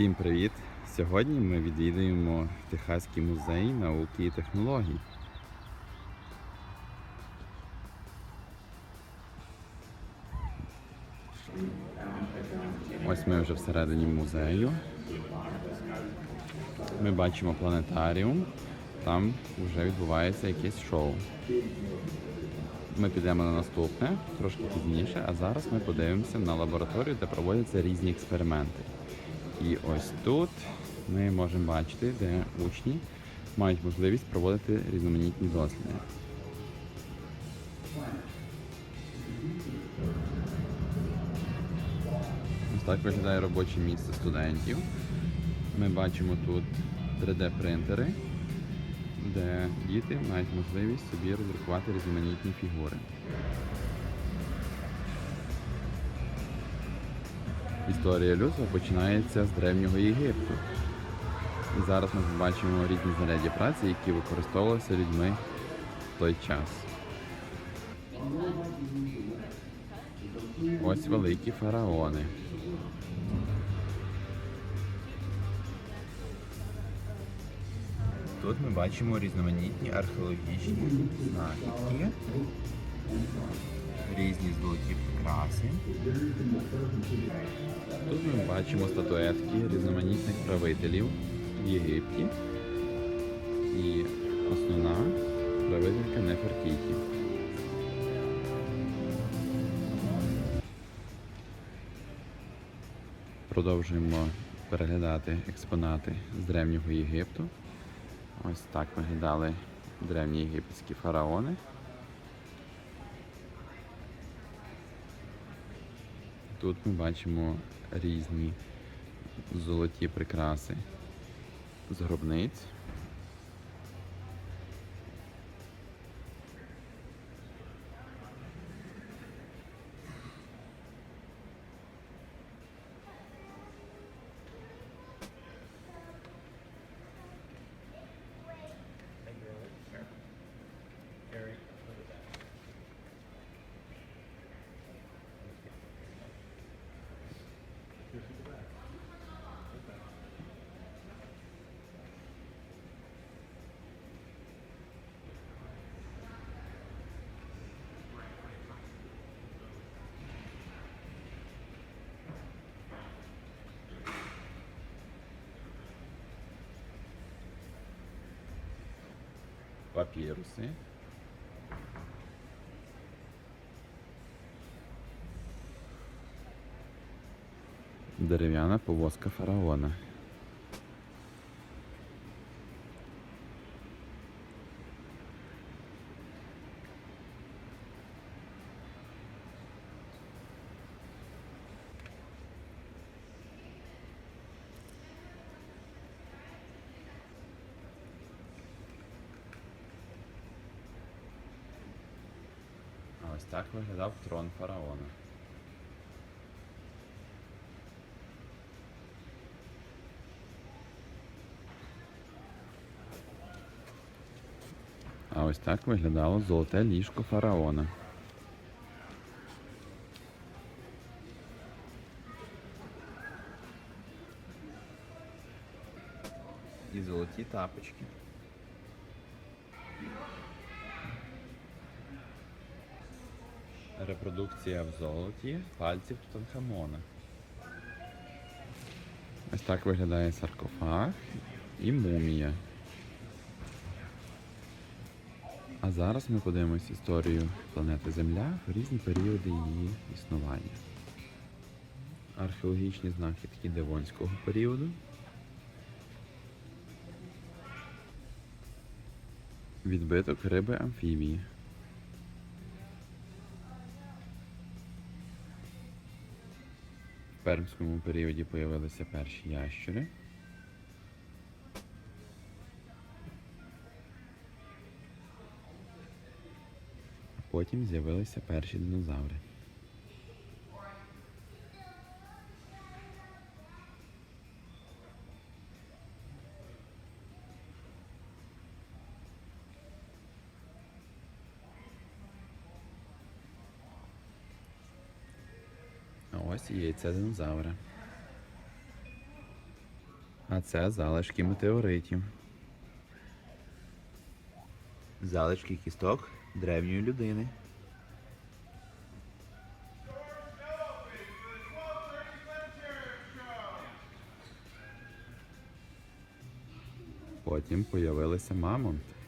Всім привіт! Сьогодні ми відвідуємо Техаський музей науки і технологій. Ось ми вже всередині музею. Ми бачимо планетаріум. Там вже відбувається якесь шоу. Ми підемо на наступне трошки пізніше, а зараз ми подивимося на лабораторію, де проводяться різні експерименти. І ось тут ми можемо бачити, де учні мають можливість проводити різноманітні досліди. Ось так виглядає робоче місце студентів. Ми бачимо тут 3D-принтери, де діти мають можливість собі роздрукувати різноманітні фігури. Історія людства починається з древнього Єгипту. І зараз ми побачимо різні знаряддя праці, які використовувалися людьми в той час. Ось великі фараони. Тут ми бачимо різноманітні археологічні знахідки, різні золоті прикраси. Тут ми бачимо статуетки різноманітних правителів в Єгипті. І основна правителька Нефертіті. Продовжуємо переглядати експонати з древнього Єгипту. Ось так виглядали древні єгипетські фараони. Тут ми бачимо різні золоті прикраси з гробниць. Папіруси. Дерев'яна повозка фараона. Ось так виглядав трон фараона. А ось так виглядало золоте ліжко фараона. І золоті тапочки. Репродукція в золоті пальців Тутанхамона. Ось так виглядає саркофаг і мумія. А зараз ми подивимось історію планети Земля в різні періоди її існування. Археологічні знахідки Девонського періоду. Відбиток риби амфібії. Пермському періоді появилися перші ящури. Потім з'явилися перші динозаври. Ось і яйце динозавра. А це залишки метеоритів. Залишки кісток древньої людини. Потім появилися мамонти.